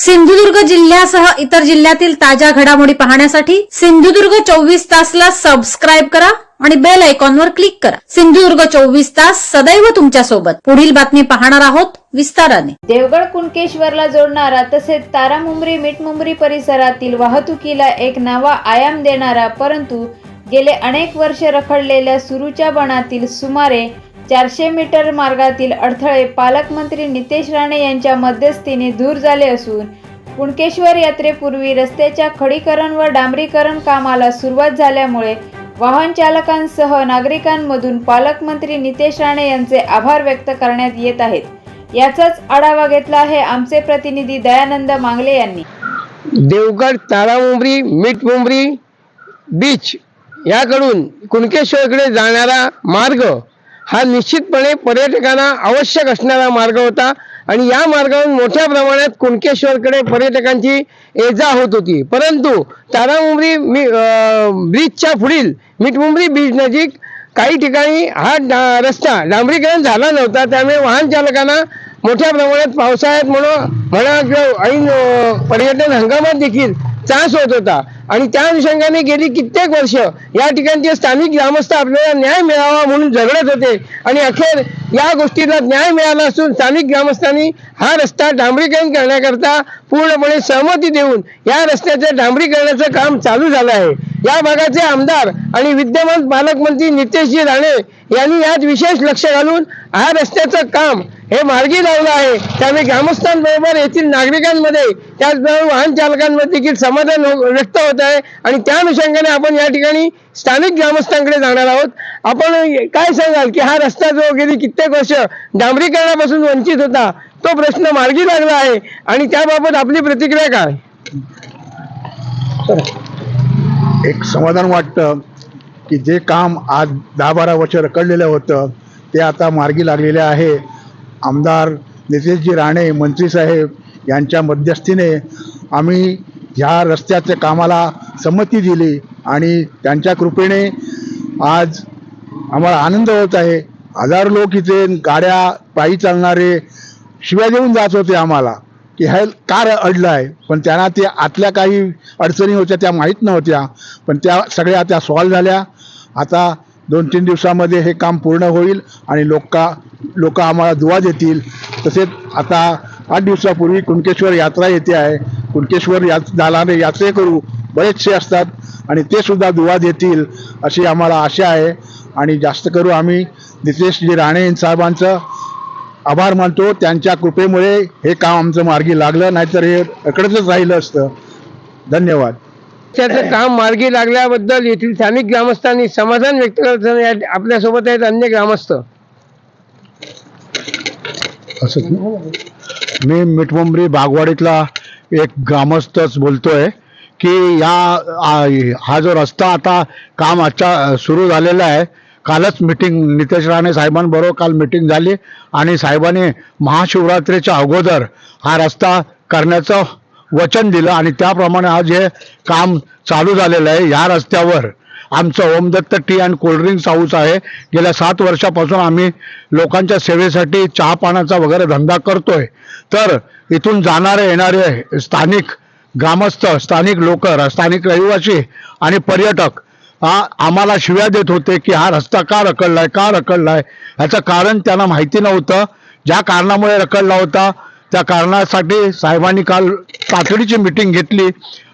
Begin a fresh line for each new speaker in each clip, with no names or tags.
सिंधुदुर्ग जिल्ह्यासह इतर जिल्ह्यातील ताज्या घडामोडी पाहण्यासाठी सिंधुदुर्ग चोवीस तासला सबस्क्राईब करा आणि बेल आयकॉनवर क्लिक करा. सिंधुदुर्ग चोवीस तास सदैव तुमच्यासोबत पुढील बातमी पाहणार आहोत विस्ताराने.
देवगड कुणकेश्वरला जोडणारा तसेच तारामुंबरी मिठमुंबरी परिसरातील वाहतुकीला एक नवा आयाम देणारा परंतु गेले अनेक वर्ष रखडलेल्या सुरूच्या बनातील सुमारे चारशे मीटर मार्गातील अडथळे पालकमंत्री नितेश राणे यांच्या मध्यस्थीने दूर झाले असून कुणकेश्वर यात्रेपूर्वी रस्त्याच्या खडीकरण व डांबरीकरण कामाला सुरुवात झाल्यामुळे वाहन चालकांसह नागरिकांमधून पालकमंत्री नितेश राणे यांचे आभार व्यक्त करण्यात येत आहेत. याचाच आढावा घेतला आहे आमचे प्रतिनिधी दयानंद मांगले यांनी.
देवगड तारामुंबरी मिठमुंबरी बीच याकडून कुणकेश्वरकडे जाणारा मार्ग हा निश्चितपणे पर्यटकांना आवश्यक असणारा मार्ग होता. आणि या मार्गावरून मोठ्या प्रमाणात कुणकेश्वरकडे पर्यटकांची ये जा होत होती. परंतु तारामुंबरी मी ब्रिजच्या पुढील मिठमुंबरी ब्रिज नजीक काही ठिकाणी हा डा रस्ता डांबरीकरण झाला नव्हता. त्यामुळे वाहन चालकांना मोठ्या प्रमाणात पावसाळ्यात म्हणून म्हणा किंवा ऐन पर्यटन हंगामात देखील त्रास होत होता. आणि त्या अनुषंगाने गेली कित्येक वर्ष. या ठिकाणचे स्थानिक ग्रामस्थ आपल्याला न्याय मिळावा म्हणून झगडत होते. आणि अखेर या गोष्टीला न्याय मिळाला असून स्थानिक ग्रामस्थांनी हा रस्ता डांबरीकरण करण्याकरता पूर्णपणे सहमती देऊन या रस्त्याच्या डांबरीकरणाचं काम चालू झालं आहे. या भागाचे आमदार आणि विद्यमान पालकमंत्री नितेशजी राणे यांनी यात विशेष लक्ष घालून हा रस्त्याचं काम हे मार्गी लावलं आहे. त्यामुळे ग्रामस्थांबरोबर येथील नागरिकांमध्ये त्याचबरोबर वाहन चालकांमध्ये देखील समाधान हो- व्यक्त होत आहे. आणि त्या अनुषंगाने आपण या ठिकाणी स्थानिक ग्रामस्थांकडे जाणार आहोत. आपण काय सांगाल की हा रस्ता जो गेली कित्येक वर्ष डांबरीकरणापासून वंचित होता तो प्रश्न मार्गी लागला आहे. आणि त्याबाबत आपली प्रतिक्रिया काय?
एक समाधान वाटतं की जे काम आज दहा बारा वर्ष रखडलेलं होतं ते आता मार्गी लागलेले आहे. आमदार नितेशजी राणे मंत्री साहेब यांच्या मध्यस्थीने आम्ही ह्या रस्त्याच्या कामाला संमती दिली आणि त्यांच्या कृपेने आज आम्हाला आनंद होत आहे. हजारो लोक इथे गाड्या पायी चालणारे शिव्या देऊन जात होते आम्हाला की हे कार अडलं आहे पण त्यांना ते आतल्या काही अडचणी होत्या त्या माहीत नव्हत्या पण त्या सगळ्या त्या सॉल्व झाल्या. आता दोन तीन दिवसामध्ये हे काम पूर्ण होईल आणि लोका लोक आम्हाला दुवा देतील. तसेच आता आठ दिवसापूर्वी कुणकेश्वर यात्रा येते आहे. कुणकेश्वर या यात्रे यात्रेकरू बरेचसे असतात आणि ते सुद्धा दुवा देतील अशी आम्हाला आशा आहे. आणि जास्त करू आम्ही. नितेशजी राणे साहेबांचं आभार मानतो. त्यांच्या कृपेमुळे हे काम आमचं मार्गी लागलं. नाहीतर हे इकडचंच राहिलं असतं. धन्यवाद.
त्याचं काम मार्गी लागल्याबद्दल येथील स्थानिक ग्रामस्थांनी समाधान व्यक्त करत आपल्यासोबत आहेत अन्य ग्रामस्थ.
असंच मी मिठमुंबरी बागवाडीतला एक ग्रामस्थच बोलतोय की या हा जो रस्ता आता काम आजच्या सुरू झालेला आहे कालच मिटिंग नितेश राणे साहेबांबरोबर काल मिटिंग झाली आणि साहेबांनी महाशिवरात्रीच्या अगोदर हा रस्ता करण्याचं वचन दिलं आणि त्याप्रमाणे आज हे काम चालू झालेलं आहे या रस्त्यावर. आमचं Omdatt tea and cold drinks house आहे. गेल्या सात वर्षापासून आम्ही लोकांच्या सेवेसाठी चहा वगैरे धंदा करतोय. तर इथून जाणारे येणारे स्थानिक ग्रामस्थ स्थानिक लोक स्थानिक रहिवासी आणि पर्यटक हा आम्हाला शिव्या देत होते की हा रस्ता का रखडलाय का रखडलाय? ह्याचं कारण त्यांना माहिती नव्हतं. ज्या कारणामुळे रखडला होता त्या कारणासाठी साहेबांनी काल तातडीची मिटिंग घेतली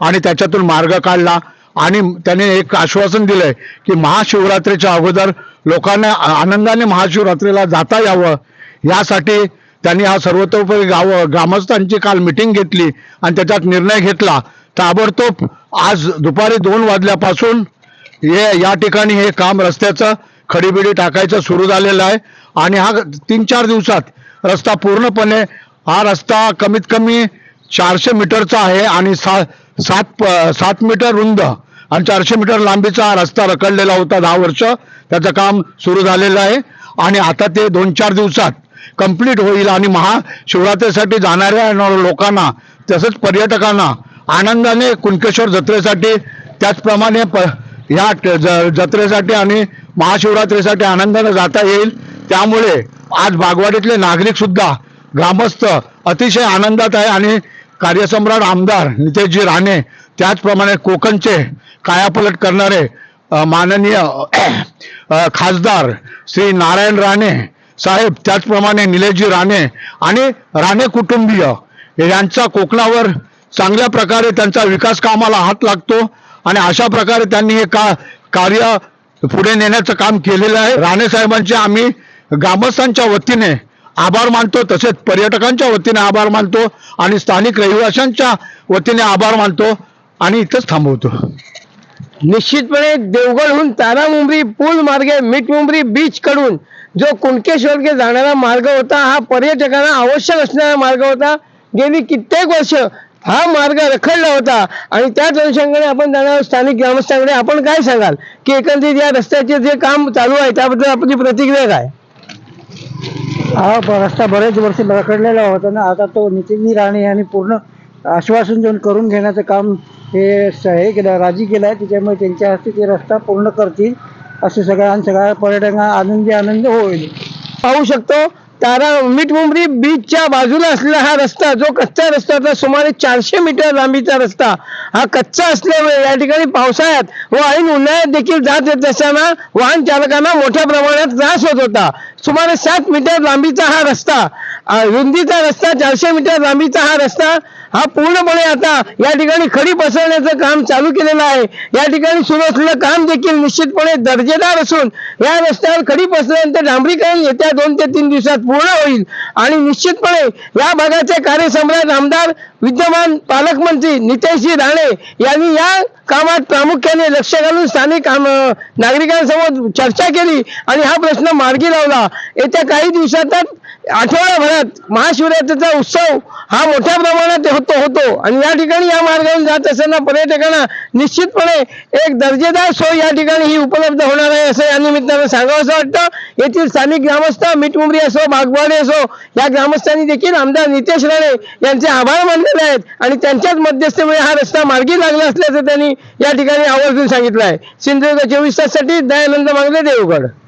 आणि त्याच्यातून मार्ग काढला. आणि त्याने एक आश्वासन दिलंय की महाशिवरात्रीच्या अगोदर लोकांना आनंदाने महाशिवरात्रीला जाता यावं. यासाठी त्यांनी हा सर्वतोपरी गाव ग्रामस्थांची काल मिटिंग घेतली आणि त्याच्यात निर्णय घेतला. ताबडतोब आज दुपारी दोन वाजल्यापासून हे या ठिकाणी हे काम रस्त्याचं खडीबिडी टाकायचं सुरू झालेलं आहे. आणि हा तीन चार दिवसात रस्ता पूर्णपणे हा रस्ता कमीत कमी चारशे मीटरचा आहे आणि सा सात प- सात मीटर रुंद आणि चारशे मीटर लांबीचा रस्ता रखडलेला होता दहा वर्ष. त्याचं काम सुरू झालेलं आहे. आणि आता ते दोन चार दिवसात कंप्लीट होईल आणि महाशिवरात्रीसाठी जाणाऱ्या लोकांना तसंच पर्यटकांना आनंदाने कुणकेश्वर जत्रेसाठी त्याचप्रमाणे प या ज- जत्रेसाठी आणि महाशिवरात्रीसाठी आनंदाने जाता येईल. त्यामुळे आज बागवाडीतले नागरिकसुद्धा ग्रामस्थ अतिशय आनंदात आहे आणि कार्यसम्राट आमदार नितेशजी राणे त्याचप्रमाणे कोकणचे कायापलट करणारे माननीय खासदार श्री नारायण राणे साहेब त्याचप्रमाणे निलेशजी राणे आणि राणे कुटुंबीय यांचा कोकणावर चांगल्या प्रकारे त्यांचा विकास कामाला हात लागतो आणि अशा प्रकारे त्यांनी हे का कार्य पुढे नेण्याचं काम केलेलं आहे. राणे साहेबांचे आम्ही ग्रामस्थांच्या वतीने आभार मानतो तसेच पर्यटकांच्या वतीने आभार मानतो आणि स्थानिक रहिवाशांच्या वतीने आभार मानतो आणि इथंच थांबवतो.
निश्चितपणे देवगडहून तारामुंबरी पूल मार्गे मिठमुंबरी बीच कडून जो कुणकेश्वरकडे जाणारा मार्ग होता हा पर्यटकांना आवश्यक असणारा मार्ग होता. गेली कित्येक वर्ष हा मार्ग रखडला होता आणि त्याच अनुषंगाने आपण जाणार स्थानिक ग्रामस्थांकडे. आपण काय सांगाल? की एकंदरीत या रस्त्याचे जे काम चालू आहे त्याबद्दल आपली प्रतिक्रिया काय?
हा रस्ता बरेच वर्ष रखडलेला होता ना. आता तो नितीनजी राणे यांनी पूर्ण आश्वासन देऊन करून घेण्याचं काम हे हे केलं राजी केलं आहे. त्याच्यामुळे त्यांच्या हस्ते ते रस्ता पूर्ण करतील असं सगळ्या सगळ्या पर्यटकांना आनंदी आनंद होईल.
पाहू शकतो तारा मिठमुंबरी बीचच्या बाजूला असलेला हा रस्ता जो कच्चा रस्ता होता सुमारे चारशे मीटर लांबीचा रस्ता. हा कच्चा असल्यामुळे या ठिकाणी पावसाळ्यात व ऐन उन्हाळ्यात देखील जात येत असताना वाहन चालकांना मोठ्या प्रमाणात त्रास होत होता. सुमारे सात मीटर लांबीचा हा रस्ता रुंदीचा रस्ता चारशे मीटर लांबीचा हा रस्ता हा पूर्णपणे आता या ठिकाणी खडी पसरण्याचं काम चालू केलेलं आहे. या ठिकाणी सुरू असलेलं काम देखील निश्चितपणे दर्जेदार असून या रस्त्यावर खडी पसरल्यानंतर डांबरीकरण येत्या दोन ते तीन दिवसात पूर्ण होईल. आणि निश्चितपणे या भागाचे कार्यसम्राट आमदार विद्यमान पालकमंत्री नितेशजी राणे यांनी या कामात प्रामुख्याने लक्ष घालून स्थानिक नागरिकांसमोर चर्चा केली आणि हा प्रश्न मार्गी लावला. येत्या काही दिवसातच आठवड्याभरात महाशिवरात्रीचा उत्सव हा मोठ्या प्रमाणात होतो होतो. आणि या ठिकाणी या मार्गावरून जात असताना पर्यटकांना निश्चितपणे एक दर्जेदार सोय या ठिकाणी ही उपलब्ध होणार आहे असं या निमित्तानं सांगावंसं वाटतं. येथील स्थानिक ग्रामस्थ मिठमुंबरी असो बागवाडी असो या ग्रामस्थांनी देखील आमदार नितेश राणे यांचे आभार मानलेले आहेत आणि त्यांच्याच मध्यस्थीमुळे हा रस्ता मार्गी लागला असल्याचं त्यांनी या ठिकाणी आवर्जून सांगितलं आहे. सिंधुदुर्ग चोवीस ताससाठी दयानंद मांगले देवगड.